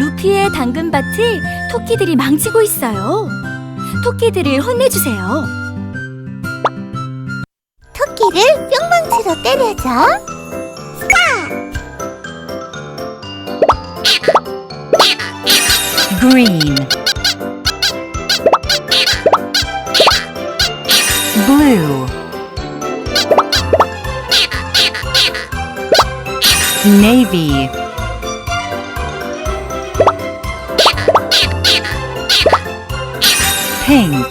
루피의 당근밭을 토끼들이 망치고 있어요. 토끼들을 혼내주세요. 토끼를 뿅망치로 때려줘. green blue navy pink.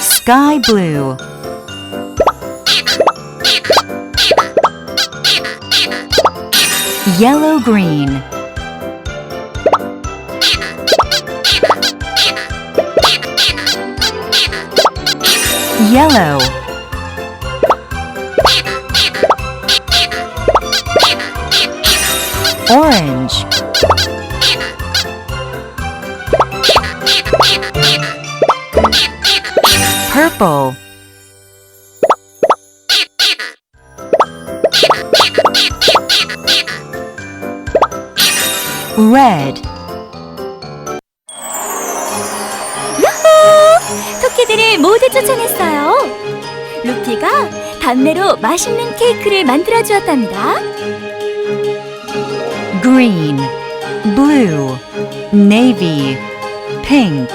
Sky blue. Yellow green. Yellow orange purple red 토끼들을 모두 쫓아냈어요. 루피가 담내로 맛있는 케이크를 만들어 주었답니다. Green, blue, navy, pink,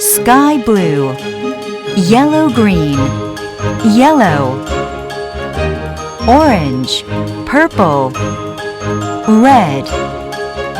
sky blue, yellow green, yellow, orange, purple, red,